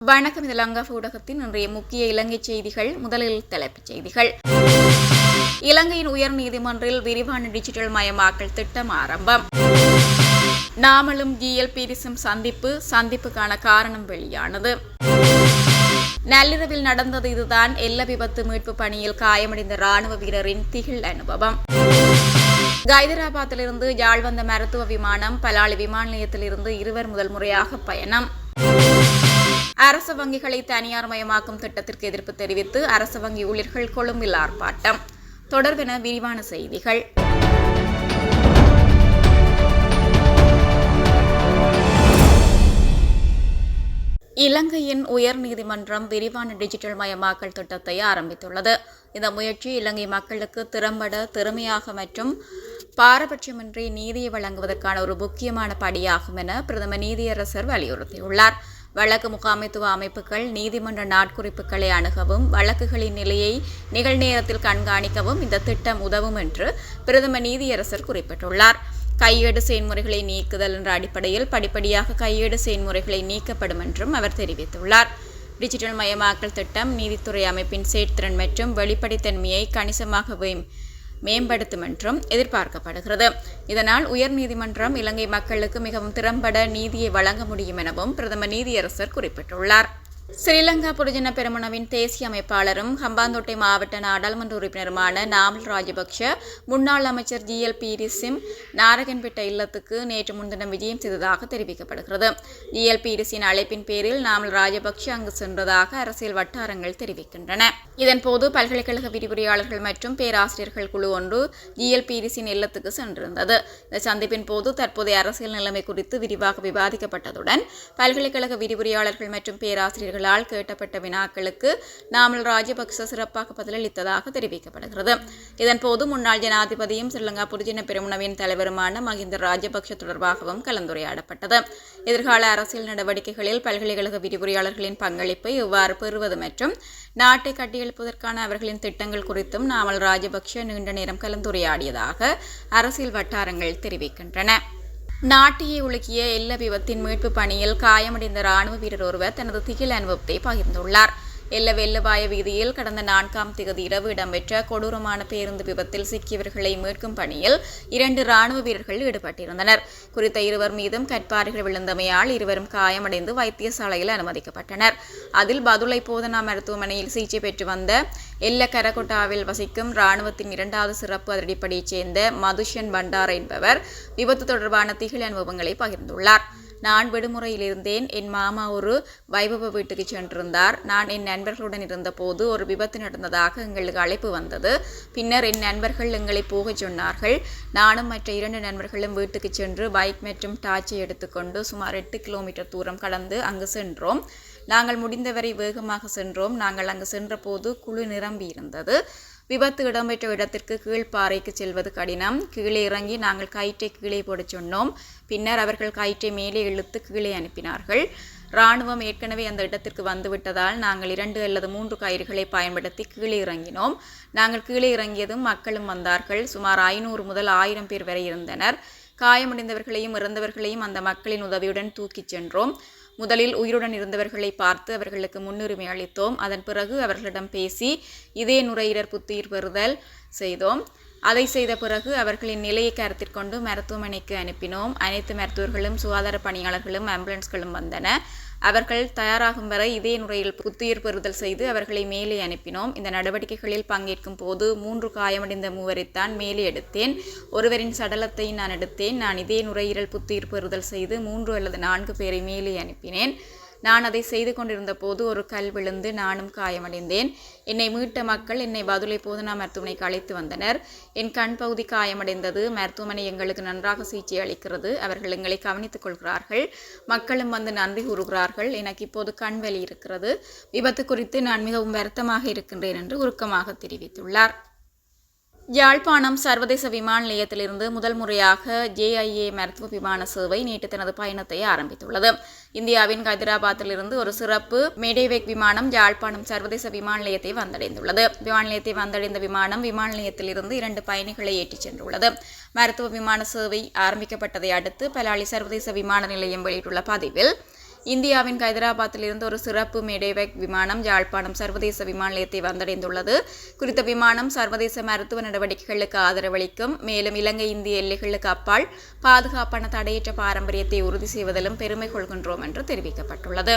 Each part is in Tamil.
வணக்கம் இது லங்கா ஊடகத்தின் இன்றைய முக்கிய இலங்கை செய்திகள். முதலில் தலைப்புச் செய்திகள். இலங்கையின் உயர் நீதிமன்றில் விரிவான டிஜிட்டல் மயமாக்கல் திட்டம் ஆரம்பம். நாமலும் ஜிஎல்பிரிசும் சந்திப்பு சந்திப்புக்கான காரணம் வெளியானது. நள்ளிரவில் நடந்தது இதுதான் எல்ல விபத்து மீட்பு பணியில் காயமடைந்த ராணுவ வீரரின் திகில் அனுபவம். ஹைதராபாத்திலிருந்து யாழ் வந்த மருத்துவ விமானம் பலாலி விமான நிலையத்திலிருந்து இருவர் முதல் முறையாக பயணம். அரசு வங்கிகளை தனியார் மயமாக்கும் திட்டத்திற்கு எதிர்ப்பு தெரிவித்து அரசு வங்கி ஊழியர்கள் கொழும்பில் ஆர்ப்பாட்டம். தொடர்பென விரிவான செய்திகள். இலங்கையின் உயர் நீதிமன்றம் விரிவான டிஜிட்டல் மயமாக்கல் திட்டத்தை ஆரம்பித்துள்ளது. இந்த முயற்சி இலங்கை மக்களுக்கு திறம்பட திறமையாக மற்றும் பாரபட்சமின்றி நீதியை வழங்குவதற்கான ஒரு முக்கியமான படியாகும் என பிரதமர் நீதியரசர் வலியுறுத்தியுள்ளார். வழக்கு முகாமைத்துவ அமைப்புகள் நீதிமன்ற நாட்குறிப்புகளை அணுகவும் வழக்குகளின் நிலையை நிகழ்நேரத்தில் கண்காணிக்கவும் இந்த திட்டம் உதவும் என்று பிரதமர் நீதியரசர் குறிப்பிட்டுள்ளார். கையேடு செயல்முறைகளை நீக்குதல் என்ற அடிப்படையில் படிப்படியாக கையேடு செயல்முறைகளை நீக்கப்படும் என்றும் அவர் தெரிவித்துள்ளார். டிஜிட்டல் மயமாக்கல் திட்டம் நீதித்துறை அமைப்பின் செயற்திறன் மற்றும் வெளிப்படைத்தன்மையை கணிசமாக மேம்படுத்தும் என்றும் எதிர்பார்க்கப்படுகிறது. இதனால் உயர் நீதிமன்றம் இலங்கை மக்களுக்கு மிகவும் திறம்பட நீதியை வழங்க முடியும் எனவும் பிரதமர் நீதியரசர் குறிப்பிட்டுள்ளார். ஸ்ரீலங்கா பொதுஜன பெருமனவின் தேசிய அமைப்பாளரும் ஹம்பாந்தோட்டை மாவட்ட நாடாளுமன்ற உறுப்பினருமான நாமல் ராஜபக்ஷ முன்னாள் அமைச்சர் ஜி. எல். பீரிசிம் நாரகன்பேட்டை இல்லத்துக்கு நேற்று முன்தினம் விஜயம் செய்ததாக தெரிவிக்கப்படுகிறது. ஜி. எல். பீரிசின் அழைப்பின் பேரில் நாமல் ராஜபக்ஷ அங்கு சென்றதாக அரசியல் வட்டாரங்கள் தெரிவிக்கின்றன. இதன்போது பல்கலைக்கழக விரிவுரையாளர்கள் மற்றும் பேராசிரியர்கள் குழு ஒன்று ஜி. எல். பீரிசின் இல்லத்துக்கு சென்றிருந்தது. இந்த சந்திப்பின் போது தற்போதைய அரசியல் நிலைமை குறித்து விரிவாக விவாதிக்கப்பட்டதுடன் பல்கலைக்கழக விரிவுரையாளர்கள் மற்றும் பேராசிரியர்கள் அதிகாரிகளால் கேட்டப்பட்ட வினாக்களுக்கு நாமல் ராஜபக்ச சிறப்பாக பதிலளித்ததாக தெரிவிக்கப்படுகிறது. இதன்போது முன்னாள் ஜனாதிபதியும் ஸ்ரீலங்கா பொதுஜன பெருமுனவின் தலைவருமான மஹிந்த ராஜபக்ஷ தொடர்பாகவும் கலந்துரையாடப்பட்டது. எதிர்கால அரசியல் நடவடிக்கைகளில் பல்கலைக்கழக விரிவுரையாளர்களின் பங்களிப்பை எவ்வாறு பெறுவது மற்றும் நாட்டை கட்டியெழுப்பதற்கான அவர்களின் திட்டங்கள் குறித்தும் நாமல் ராஜபக்ஷ நீண்ட நேரம் கலந்துரையாடியதாக அரசியல் வட்டாரங்கள் தெரிவிக்கின்றன. நாட்டியை உலுக்கிய எல்ல விபத்தின் மீட்பு பணியில் காயமடைந்த ராணுவ வீரர் ஒருவர் தனது திகில் அனுபவத்தை பகிர்ந்துள்ளார். எல்ல வெள்ளவாய வீதியில் கடந்த நான்காம் திகதி இரவு இடம்பெற்ற கொடூரமான பேருந்து விபத்தில் சிக்கியவர்களை மீட்கும் பணியில் இரண்டு ராணுவ வீரர்கள் ஈடுபட்டிருந்தனர். குறித்த இருவர் மீதும் கற்பாறைகள் விழுந்தமையால் இருவரும் காயமடைந்து வைத்தியசாலையில் அனுமதிக்கப்பட்டனர். அதில் பதுளை போதனா மருத்துவமனையில் சிகிச்சை பெற்று வந்த எல்ல கரகொட்டாவில் வசிக்கும் ராணுவத்தின் இரண்டாவது சிறப்பு அதிரடிப்படையைச் சேர்ந்த மதுஷன் பண்டார் என்பவர் விபத்து தொடர்பான திகில் அனுபவங்களை பகிர்ந்துள்ளார். நான் விடுமுறையில் இருந்தேன் என் மாமா ஒரு வைபவ வீட்டுக்கு சென்றிருந்தார். நான் என் நண்பர்களுடன் இருந்தபோது ஒரு விபத்து நடந்ததாக எங்களுக்கு அழைப்பு வந்தது. பின்னர் என் நண்பர்கள் எங்களை போகச் சொன்னார்கள். நானும் மற்ற இரண்டு நண்பர்களும் வீட்டுக்கு சென்று பைக் மற்றும் டார்ச்சை எடுத்துக்கொண்டு சுமார் எட்டு கிலோமீட்டர் தூரம் கடந்து அங்கு சென்றோம். நாங்கள் முடிந்தவரை வேகமாக சென்றோம். நாங்கள் அங்கு சென்றபோது குழு நிரம்பி இருந்தது விபத்து இடம்பெற்ற இடத்திற்கு கீழ்ப்பாறைக்கு செல்வது கடினம். கீழே இறங்கி நாங்கள் கயிற்றை கீழே போடச் சொன்னோம். பின்னர் அவர்கள் கயிற்றை மேலே இழுத்து கீழே அனுப்பினார்கள். இராணுவம் ஏற்கனவே அந்த இடத்திற்கு வந்துவிட்டதால் நாங்கள் இரண்டு அல்லது மூன்று கயிறுகளை பயன்படுத்தி கீழே இறங்கினோம். நாங்கள் கீழே இறங்கியதும் மக்களும் வந்தார்கள். சுமார் ஐநூறு முதல் ஆயிரம் பேர் வரை இருந்தனர். காயமடைந்தவர்களையும் இறந்தவர்களையும் அந்த மக்களின் உதவியுடன் தூக்கிச் சென்றோம். முதலில் உயிருடன் இருந்தவர்களை பார்த்து அவர்களுக்கு முன்னுரிமை அளித்தோம். அதன் பிறகு அவர்களிடம் பேசி இதே நுரையீரர் புத்துயிர் பெறுதல் செய்தோம். அதை செய்த பிறகு அவர்களின் நிலையை கருத்திற்கொண்டு மருத்துவமனைக்கு அனுப்பினோம். அனைத்து மருத்துவர்களும் சுகாதார பணியாளர்களும் ஆம்புலன்ஸ்களும் வந்தன. அவர்கள் தயாராகும் வரை இதே நுரையில் புத்துயிர் பெறுதல் செய்து அவர்களை மேலே அனுப்பினோம். இந்த நடவடிக்கைகளில் பங்கேற்கும் போது மூன்று காயமடைந்த மூவரைத்தான் மேலே எடுத்தேன். ஒருவரின் சடலத்தை நான் எடுத்தேன். நான் இதே நுரையீரல் புத்துயிர் பெறுதல் செய்து மூன்று அல்லது நான்கு பேரை மேலே அனுப்பினேன். நான் அதை செய்து கொண்டிருந்த போது ஒரு கல் விழுந்து நானும் காயமடைந்தேன். என்னை மீட்ட மக்கள் என்னை பதுளை போதனா மருத்துவமனைக்கு அழைத்து வந்தனர். என் கண் பகுதி காயமடைந்தது. மருத்துவமனை எங்களுக்கு நன்றாக சிகிச்சை அளிக்கிறது. அவர்கள் எங்களை கவனித்துக் கொள்கிறார்கள். மக்களும் வந்து நன்றி கூறுகிறார்கள். எனக்கு இப்போது கண் வலி இருக்கிறது. விபத்து குறித்து நான் மிகவும் வருத்தமாக இருக்கின்றேன் என்று உருக்கமாக தெரிவித்துள்ளார். யாழ்ப்பாணம் சர்வதேச விமான நிலையத்திலிருந்து முதல் முறையாக ஜேஐஏ மருத்துவ விமான சேவை நேற்று தனது பயணத்தை ஆரம்பித்துள்ளது. இந்தியாவின் ஹைதராபாத்திலிருந்து ஒரு சிறப்பு மேடேவேக் விமானம் யாழ்ப்பாணம் சர்வதேச விமான நிலையத்தை வந்தடைந்துள்ளது. விமான நிலையத்தை வந்தடைந்த விமானம் விமான நிலையத்திலிருந்து இரண்டு பயணிகளை ஏற்றிச் சென்றுள்ளது. மருத்துவ விமான சேவை ஆரம்பிக்கப்பட்டதை அடுத்து பலாலி சர்வதேச விமான நிலையம் வெளியிட்டுள்ள பதிவில் இந்தியாவின் ஹைதராபாத்தில் இருந்து ஒரு சிறப்பு மேடேவெக் விமானம் யாழ்ப்பாணம் சர்வதேச விமான நிலையத்தை வந்தடைந்துள்ளது. குறித்த விமானம் சர்வதேச மருத்துவ நடவடிக்கைகளுக்கு ஆதரவளிக்கும். மேலும் இலங்கை இந்திய எல்லைகளுக்கு அப்பால் பாதுகாப்பான தடையற்ற பாரம்பரியத்தை உறுதி செய்வதிலும் பெருமை கொள்கின்றோம் என்று தெரிவிக்கப்பட்டுள்ளது.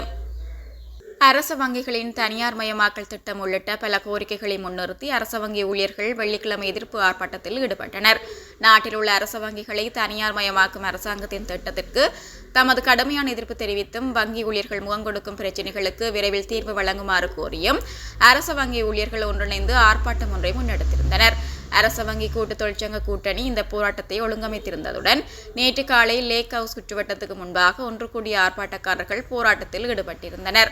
அரச வங்கிகளின் தனியார் மயமாக்கல் திட்டம் உள்ளிட்ட பல கோரிக்கைகளை முன்னிறுத்தி அரச வங்கி ஊழியர்கள் வெள்ளிக்கிழமை எதிர்ப்பு ஆர்ப்பாட்டத்தில் ஈடுபட்டனர். நாட்டில் உள்ள அரச வங்கிகளை தனியார் மயமாக்கும் அரசாங்கத்தின் திட்டத்திற்கு தமது கடுமையான எதிர்ப்பு தெரிவித்தும் வங்கி ஊழியர்கள் முகம் கொடுக்கும் பிரச்சினைகளுக்கு விரைவில் தீர்வு வழங்குமாறு கோரியும் அரச வங்கி ஊழியர்கள் ஒன்றிணைந்து ஆர்ப்பாட்டம் ஒன்றை முன்னெடுத்திருந்தனர். அரச வங்கி கூட்டு தொழிற்சங்க கூட்டணி இந்த போராட்டத்தை ஒழுங்கமைத்திருந்ததுடன் நேற்று காலை லேக் ஹவுஸ் சுற்றுவட்டத்துக்கு முன்பாக ஒன்று கூடிய ஆர்ப்பாட்டக்காரர்கள் போராட்டத்தில் ஈடுபட்டிருந்தனர்.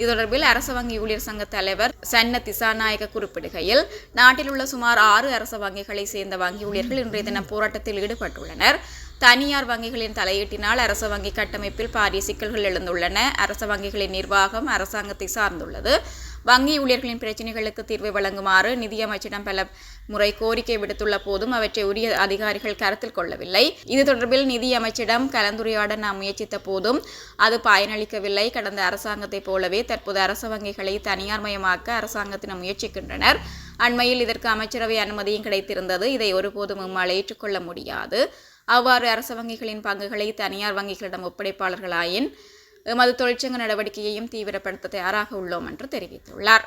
இது தொடர்பில் அரச வங்கி ஊழியர் சங்க தலைவர் சன்ன திசாநாயக குறிப்பிடுகையில் நாட்டில் உள்ள சுமார் ஆறு அரச வங்கிகளை சேர்ந்த வங்கி ஊழியர்கள் இன்றைய தினம் போராட்டத்தில் ஈடுபட்டுள்ளனர். தனியார் வங்கிகளின் தலையீட்டினால் அரச வங்கி கட்டமைப்பில் பாரிய சிக்கல்கள் எழுந்துள்ளன. அரச வங்கிகளின் நிர்வாகம் அரசாங்கத்தை சார்ந்துள்ளது. வங்கி ஊழியர்களின் பிரச்சினைகளுக்கு தீர்வு வழங்குமாறு நிதியமைச்சிடம் பல முறை கோரிக்கை விடுத்துள்ள போதும் அவற்றை உரிய அதிகாரிகள் கருத்தில் கொள்ளவில்லை. இது தொடர்பில் நிதியமைச்சிடம் கலந்துரையாட நாம் முயற்சித்த போதும் அது பயனளிக்கவில்லை. கடந்த அரசாங்கத்தைப் போலவே தற்போது அரச வங்கிகளை தனியார்மயமாக்க அரசாங்கத்தினர் முயற்சிக்கின்றனர். அண்மையில் இதற்கு அமைச்சரவை அனுமதியும் கிடைத்திருந்தது. இதை ஒருபோதும் நம்மால் ஏற்றுக்கொள்ள முடியாது. அவ்வாறு அரச வங்கிகளின் பங்குகளை தனியார் வங்கிகளிடம் ஒப்படைப்பாளர்களாயின் எமது தொழிற்சங்க நடவடிக்கையையும் தீவிரப்படுத்த தயாராக உள்ளோம் என்று தெரிவித்துள்ளார்.